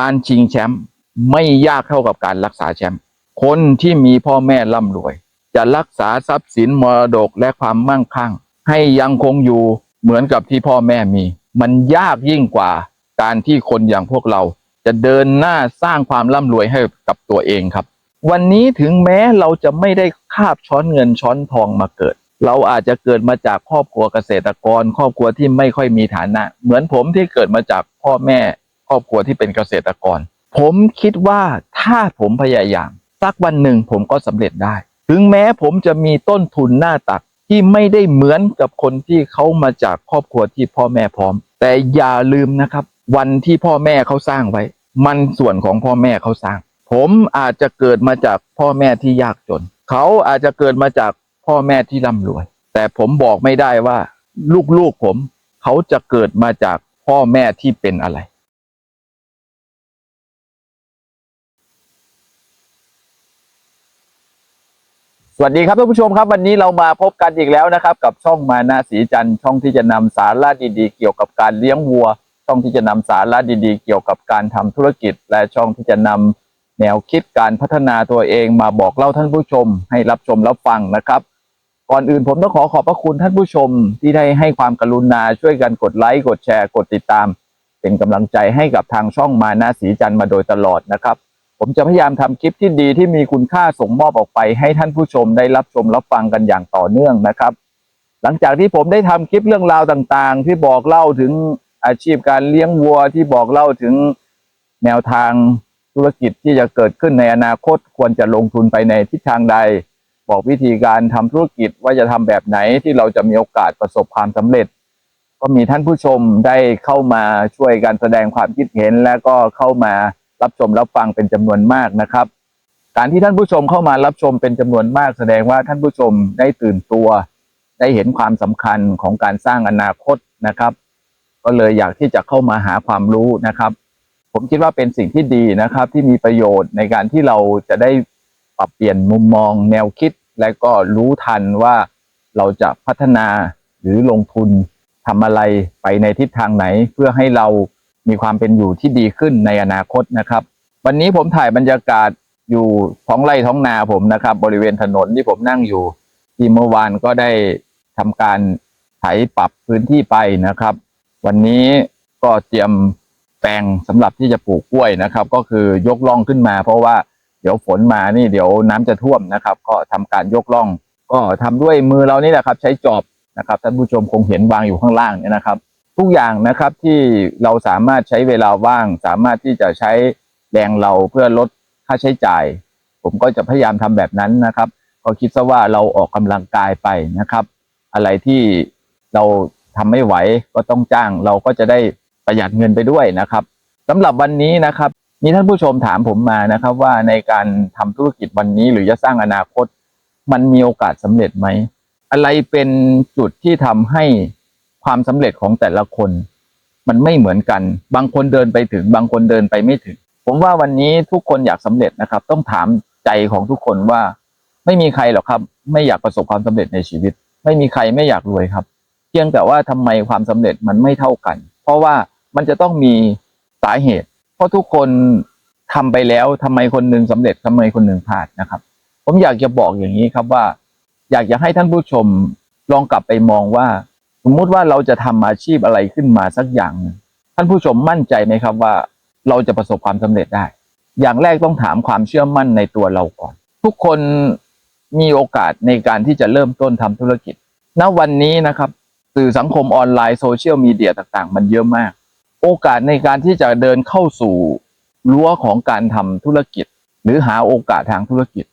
การชิงแชมป์ไม่ยากเท่ากับการรักษาแชมป์คนที่มีพ่อแม่ร่ำรวย จะรักษาทรัพย์สินมรดกและความมั่งคั่ง ให้ยังคงอยู่เหมือนกับที่พ่อแม่มี มันยากยิ่งกว่าการที่คนอย่างพวกเรา จะเดินหน้าสร้างความร่ำรวยให้กับตัวเองครับ วันนี้ถึงแม้เราจะไม่ได้คาบช้อนเงินช้อนทองมาเกิด เราอาจจะเกิดมาจากครอบครัวเกษตรกร ครอบครัวที่ไม่ค่อยมีฐานะ เหมือนผมที่เกิดมาจากพ่อแม่ ครอบครัวที่เป็นเกษตรกร ผมคิดว่าถ้าผมพยายาม สักวันหนึ่งผมก็สำเร็จได้ ถึงแม้ผมจะมีต้นทุนหน้าตักที่ไม่ได้เหมือนกับคนที่เขามาจากครอบครัวที่พ่อแม่พร้อม แต่อย่าลืมนะครับ วันที่พ่อแม่เขาสร้างไว้ มันส่วนของพ่อแม่เขาสร้าง ผมอาจจะเกิดมาจากพ่อแม่ที่ยากจน เขาอาจจะเกิดมาจากพ่อแม่ที่ร่ำรวย แต่ผมบอกไม่ได้ว่า ลูกๆผม เขาจะเกิดมาจากพ่อแม่ที่เป็นอะไร วัสดีครับท่านผู้ชมครับวันนี้เรามาพบกันอีกแล้วนะครับ กับช่องมานาสีจันทร์ช่องที่จะนำสาระดีๆ เกี่ยวกับการเลี้ยงวัว ช่องที่จะนำสาระดีๆ เกี่ยวกับการทำธุรกิจ และช่องที่จะนำแนวคิดการพัฒนาตัวเองมาบอกเล่าท่านผู้ชม ให้รับชมรับฟังนะครับ ก่อนอื่นผมต้องขอขอบพระคุณท่านผู้ชม ที่ได้ให้ความกรุณาช่วยกันกดไลค์กดแชร์กดติดตาม เป็นกำลังใจให้กับทางช่องมานาสีจันทร์มาโดยตลอดนะครับ ผมจะพยายามทำคลิปที่ดีที่มีคุณค่าส่งมอบออกไป ให้ท่านผู้ชมได้รับชมรับฟังกันอย่างต่อเนื่องนะครับ หลังจากที่ผมได้ทำคลิปเรื่องราวต่างๆ ที่บอกเล่าถึงอาชีพการเลี้ยงวัวที่บอกเล่าถึงแนวทางธุรกิจที่จะเกิดขึ้นในอนาคตควรจะลงทุนไปในทิศทางใด บอกวิธีการทำธุรกิจว่าจะทำแบบไหนที่เราจะมีโอกาสประสบความสำเร็จ ก็มีท่านผู้ชมได้เข้ามาช่วยกันแสดงความคิดเห็นและก็เข้ามา รับชมรับฟังเป็นจำนวนมากนะครับ การที่ท่านผู้ชมเข้ามารับชมเป็นจำนวนมากแสดงว่าท่านผู้ชมได้ตื่นตัว ได้เห็นความสำคัญของการสร้างอนาคตนะครับ ก็เลยอยากที่จะเข้ามาหาความรู้นะครับ ผมคิดว่าเป็นสิ่งที่ดีนะครับ ที่มีประโยชน์ในการที่เราจะได้ปรับเปลี่ยนมุมมองแนวคิด และก็รู้ทันว่าเราจะพัฒนาหรือลงทุนทำอะไรไปในทิศทางไหนเพื่อให้เรา มีความเป็นอยู่ที่ดีขึ้นในอนาคตนะครับ วันนี้ผมถ่ายบรรยากาศอยู่ท้องไร่ท้องนาผมนะครับ บริเวณถนนที่ผมนั่งอยู่ ที่เมื่อวานก็ได้ทำการไถปรับพื้นที่ไปนะครับ วันนี้ก็เตรียมแปลงสำหรับที่จะปลูกกล้วยนะครับ ก็คือยกล่องขึ้นมา เพราะว่าเดี๋ยวฝนมานี่เดี๋ยวน้ำจะท่วมนะครับ ก็ทำการยกล่อง ก็ทำด้วยมือเรานี่แหละครับ ใช้จอบนะครับท่านผู้ชมคงเห็นวางอยู่ข้างล่างเนี่ยนะครับ ทุกอย่างนะครับที่เราสามารถใช้เวลาว่าง สามารถที่จะใช้แรงเราเพื่อลดค่าใช้จ่าย ผมก็จะพยายามทำแบบนั้นนะครับ ก็คิดซะว่าเราออกกำลังกายไปนะครับ อะไรที่เราทำไม่ไหวก็ต้องจ้าง เราก็จะได้ประหยัดเงินไปด้วยนะครับสำหรับวันนี้นะครับ มีท่านผู้ชมถามผมมานะครับ ว่าในการทำธุรกิจวันนี้หรือจะสร้างอนาคต มันมีโอกาสสำเร็จไหมอะไรเป็นจุดที่ทำให้ ความสำเร็จของแต่ละคน มันไม่เหมือนกัน บางคนเดินไปถึง บางคนเดินไปไม่ถึง ผมว่าวันนี้ทุกคนอยากสำเร็จนะครับ ต้องถามใจของทุกคนว่า ไม่มีใครหรอกครับ ไม่อยากประสบความสำเร็จในชีวิต ไม่มีใครไม่อยากรวยครับ เพียงแต่ว่าทำไมความสำเร็จมันไม่เท่ากัน เพราะว่ามันจะต้องมีสาเหตุ เพราะทุกคนทำไปแล้วทำไมคนหนึ่งสำเร็จทำไมคนหนึ่งพลาดนะครับ ผมอยากจะบอกอย่างนี้ครับว่า อยากจะให้ท่านผู้ชมลองกลับไปมองว่า สมมุติว่าเราจะทำอาชีพอะไรขึ้นมาสักอย่างหนึ่งท่านผู้ชมมั่นใจไหมครับว่า เราจะประสบความสำเร็จได้ อย่างแรกต้องถามความเชื่อมั่นในตัวเราก่อน ทุกคนมีโอกาสในการที่จะเริ่มต้นทำธุรกิจ ณ วันนี้นะครับ สื่อสังคมออนไลน์โซเชียลมีเดียต่างๆ มันเยอะมาก โอกาสในการที่จะเดินเข้าสู่รั้วของการทำธุรกิจ หรือหาโอกาสทางธุรกิจ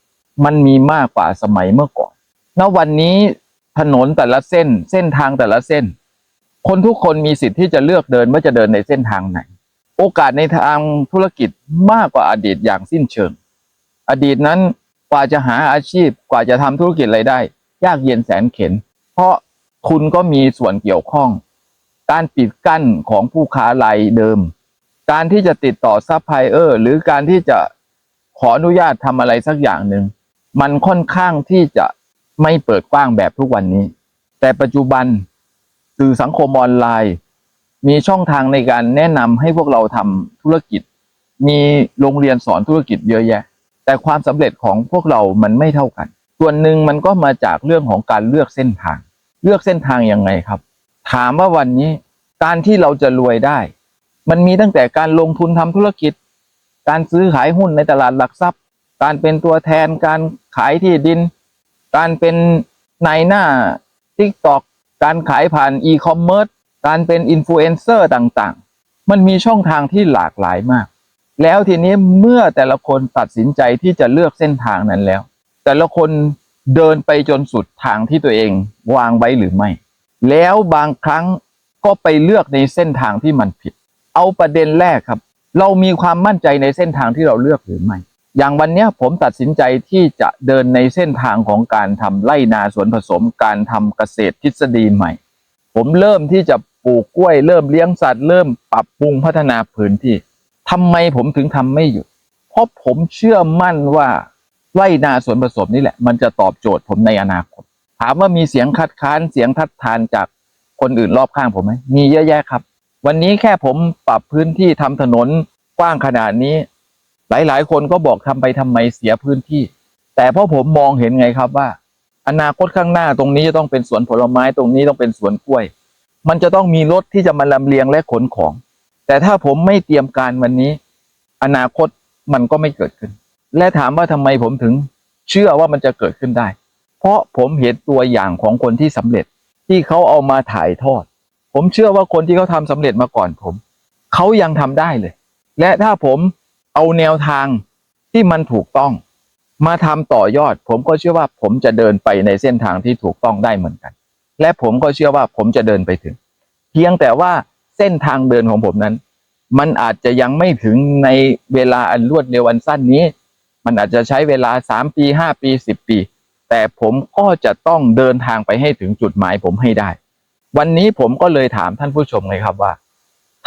มันมีมากกว่าสมัยเมื่อก่อน ณ วันนี้ ถนนแต่ละเส้น เส้นทางแต่ละเส้น คนทุกคนมีสิทธิ์ที่จะเลือกเดินว่าจะเดินในเส้นทางไหน โอกาสในทางธุรกิจมากกว่าอดีตอย่างสิ้นเชิง อดีตนั้นกว่าจะหาอาชีพกว่าจะทำธุรกิจอะไรได้ ยากเย็นแสนเข็น เพราะคุณก็มีส่วนเกี่ยวข้อง การปิดกั้นของผู้ค้ารายเดิม การที่จะติดต่อซัพพลายเออร์หรือการที่จะขออนุญาตทำอะไรสักอย่างหนึ่งมันค่อนข้างที่จะ ไม่เปิดกว้างแบบทุกวันนี้ แต่ปัจจุบันสื่อสังคมออนไลน์ มีช่องทางในการแนะนำให้พวกเราทำธุรกิจ มีโรงเรียนสอนธุรกิจเยอะแยะ แต่ความสำเร็จของพวกเรามันไม่เท่ากัน ส่วนหนึ่งมันก็มาจากเรื่องของการเลือกเส้นทาง เลือกเส้นทางยังไงครับ ถามว่าวันนี้การที่เราจะรวยได้ มันมีตั้งแต่การลงทุนทำธุรกิจ การซื้อขายหุ้นในตลาดหลักทรัพย์ การเป็นตัวแทนการขายที่ดิน การเป็นนายหน้า TikTok การขายผ่านอีคอมเมิร์ซการเป็นอินฟลูเอนเซอร์ต่างๆ มันมีช่องทางที่หลากหลายมาก แล้วทีนี้เมื่อแต่ละคนตัดสินใจที่จะเลือกเส้นทางนั้นแล้ว แต่ละคนเดินไปจนสุดทางที่ตัวเองวางไว้หรือไม่ แล้วบางครั้งก็ไปเลือกในเส้นทางที่มันผิด เอาประเด็นแรกครับ เรามีความมั่นใจในเส้นทางที่เราเลือกหรือไม่ อย่างวันนี้ผมตัดสินใจที่จะเดินในเส้นทางของการทำไร่นาสวนผสมการทำเกษตรทฤษฎีใหม่ ผมเริ่มที่จะปลูกกล้วย เริ่มเลี้ยงสัตว์เริ่มปรับปรุงพัฒนาพื้นที่ทำไมผมถึงทำไม่หยุด เพราะผมเชื่อมั่นว่าไร่นาสวนผสมนี่แหละ มันจะตอบโจทย์ผมในอนาคต ถามว่ามีเสียงคัดค้านเสียงทัดทานจากคนอื่นรอบข้างผมไหมมีเยอะแยะครับ วันนี้แค่ผมปรับพื้นที่ทำถนนกว้างขนาดนี้ หลาย ๆ คนก็บอกทำไปทำไมเสียพื้นที่ แต่เพราะผมมองเห็นไงครับว่า อนาคตข้างหน้าตรงนี้จะต้องเป็นสวนผลไม้ตรงนี้ต้องเป็นสวนกล้วย มันจะต้องมีรถที่จะมาลำเลียงและขนของ แต่ถ้าผมไม่เตรียมการวันนี้ อนาคตมันก็ไม่เกิดขึ้น และถามว่าทำไมผมถึง เชื่อว่ามันจะเกิดขึ้นได้ เพราะผมเห็นตัวอย่างของคนที่สำเร็จที่เขาเอามาถ่ายทอด ผมเชื่อว่าคนที่เขาทำสำเร็จมาก่อนผม เขายังทำได้เลย และถ้าผม เอาแนวทางที่มันถูกต้อง มาทำต่อยอด ผมก็เชื่อว่าผมจะเดินไปในเส้นทางที่ถูกต้องได้เหมือนกัน และผมก็เชื่อว่าผมจะเดินไปถึง เพียงแต่ว่าเส้นทางเดินของผมนั้น มันอาจจะยังไม่ถึงในเวลาอันรวดเร็วอันสั้นนี้ มันอาจจะใช้เวลาสามปีห้าปีสิบปี แต่ผมก็จะต้องเดินทางไปให้ถึงจุดหมายผมให้ได้ วันนี้ผมก็เลยถามท่านผู้ชมเลยครับว่า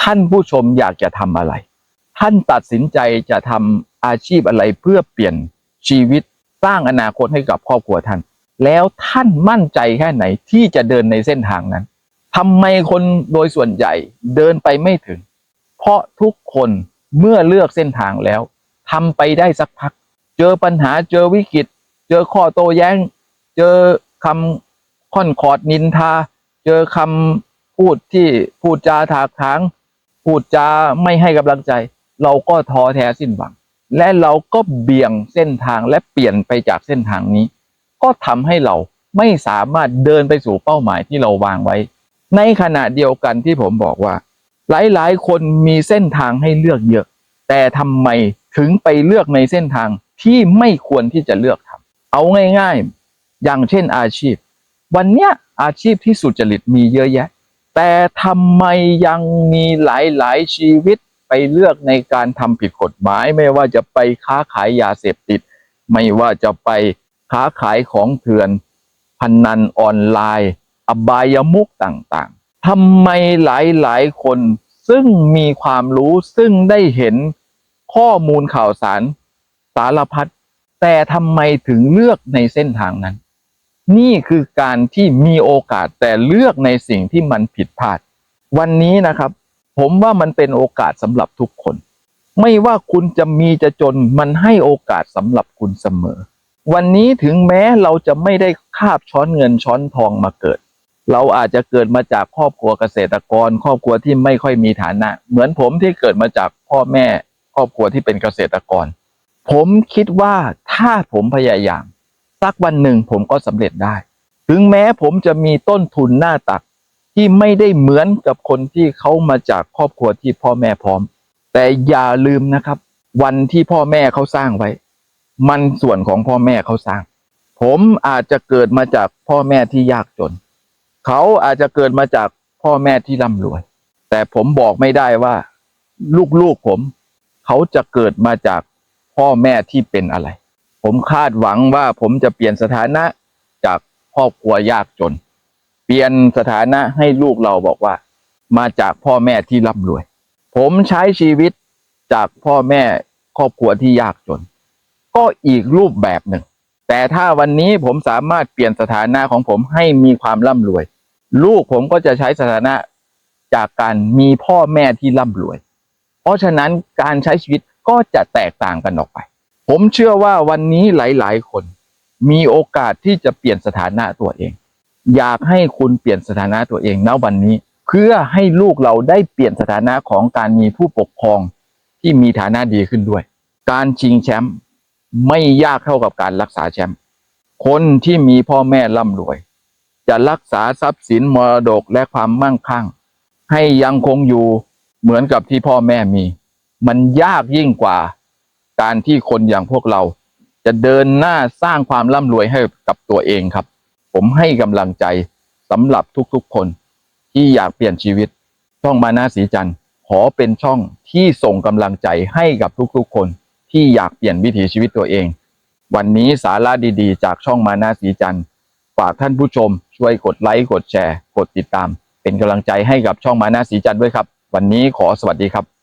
ท่านผู้ชมอยากจะทำอะไร ท่านตัดสินใจจะทำอาชีพอะไรเพื่อเปลี่ยนชีวิตสร้างอนาคตให้กับครอบครัวท่าน แล้วท่านมั่นใจแค่ไหนที่จะเดินในเส้นทางนั้นทำไมคนโดยส่วนใหญ่เดินไปไม่ถึง เพราะทุกคนเมื่อเลือกเส้นทางแล้วทำไปได้สักพัก เจอปัญหาเจอวิกฤต เจอข้อโต้แย้ง เจอคำค่อนขอดนินทา เจอคำพูดที่พูดจาถากถาง พูดจาไม่ให้กำลังใจ เราก็ท้อแท้สิ้นหวัง และเราก็เบี่ยงเส้นทางและเปลี่ยนไปจากเส้นทางนี้ ก็ทำให้เราไม่สามารถเดินไปสู่เป้าหมายที่เราวางไว้ ในขณะเดียวกันที่ผมบอกว่า หลายๆ คนมีเส้นทางให้เลือกเยอะ แต่ทำไมถึงไปเลือกในเส้นทางที่ไม่ควรที่จะเลือกทำเอาง่ายๆ อย่างเช่นอาชีพ วันเนี้ยอาชีพที่สุจริตมีเยอะแยะ แต่ทำไมยังมีหลายๆชีวิต ไปเลือกในการทำผิดกฎหมาย ไม่ว่าจะไปค้าขายยาเสพติด ไม่ว่าจะไปค้าขายของเถื่อนพนันออนไลน์ อบายมุกต่างๆทำไมหลายๆคนซึ่งมีความรู้ซึ่งได้เห็นข้อมูลข่าวสารสารพัดแต่ทำไมถึงเลือกในเส้นทางนั้น นี่คือการที่มีโอกาสแต่เลือกในสิ่งที่มันผิดพลาด วันนี้นะครับ ผมว่ามันเป็นโอกาสสำหรับทุกคน ไม่ว่าคุณจะมีจะจนมันให้โอกาสสำหรับคุณเสมอ วันนี้ถึงแม้เราจะไม่ได้คาบช้อนเงินช้อนทองมาเกิด เราอาจจะเกิดมาจากครอบครัวเกษตรกร ครอบครัวที่ไม่ค่อยมีฐานะ เหมือนผมที่เกิดมาจากพ่อแม่ ครอบครัวที่เป็นเกษตรกร ผมคิดว่าถ้าผมพยายามสักวันหนึ่งผมก็สำเร็จได้ ถึงแม้ผมจะมีต้นทุนหน้าตัก ที่ไม่ได้เหมือนกับคนที่เขามาจากครอบครัวที่พ่อแม่พร้อม แต่อย่าลืมนะครับ วันที่พ่อแม่เขาสร้างไว้ มันส่วนของพ่อแม่เขาสร้าง ผมอาจจะเกิดมาจากพ่อแม่ที่ยากจน เขาอาจจะเกิดมาจากพ่อแม่ที่ร่ำรวย แต่ผมบอกไม่ได้ว่า ลูกๆผม เขาจะเกิดมาจากพ่อแม่ที่เป็นอะไร ผมคาดหวังว่าผมจะเปลี่ยนสถานะจากครอบครัวยากจน ปลี่ยนสถานะให้ลูกเราบอกว่า มาจากพ่อแม่ที่ร่ำรวย ผมใช้ชีวิตจากพ่อแม่ครอบครัวที่ยากจน ก็อีกรูปแบบหนึ่ง แต่ถ้าวันนี้ผมสามารถเปลี่ยนสถานะของผมให้มีความร่ำรวย ลูกผมก็จะใช้สถานะจากการมีพ่อแม่ที่ร่ำรวย เพราะฉะนั้นการใช้ชีวิตก็จะแตกต่างกันออกไป ผมเชื่อว่าวันนี้หลาย ๆ คน มีโอกาสที่จะเปลี่ยนสถานะตัวเอง อยากให้คุณเปลี่ยนสถานะตัวเองณวันนี้ เพื่อให้ลูกเราได้เปลี่ยนสถานะของการมีผู้ปกครองที่มีฐานะดีขึ้นด้วย การชิงแชมป์ไม่ยากเท่ากับการรักษาแชมป์คนที่มีพ่อแม่ร่ำรวย จะรักษาทรัพย์สินมรดกและความมั่งคั่ง ให้ยังคงอยู่เหมือนกับที่พ่อแม่มี มันยากยิ่งกว่าการที่คนอย่างพวกเรา จะเดินหน้าสร้างความร่ำรวยให้กับตัวเองครับ ผมให้กำลังใจสำหรับทุกๆคนที่อยากเปลี่ยนชีวิต ช่องมานาสีจันทร์ขอเป็นช่องที่ส่งกำลังใจให้กับทุกๆคนที่อยากเปลี่ยนวิถีชีวิตตัวเอง วันนี้สาระดีๆ จากช่องมานาสีจันทร์ฝากท่านผู้ชมช่วยกดไลค์กดแชร์ กดติดตาม เป็นกำลังใจให้กับช่องมานาสีจันทร์ด้วยครับ วันนี้ขอสวัสดีครับ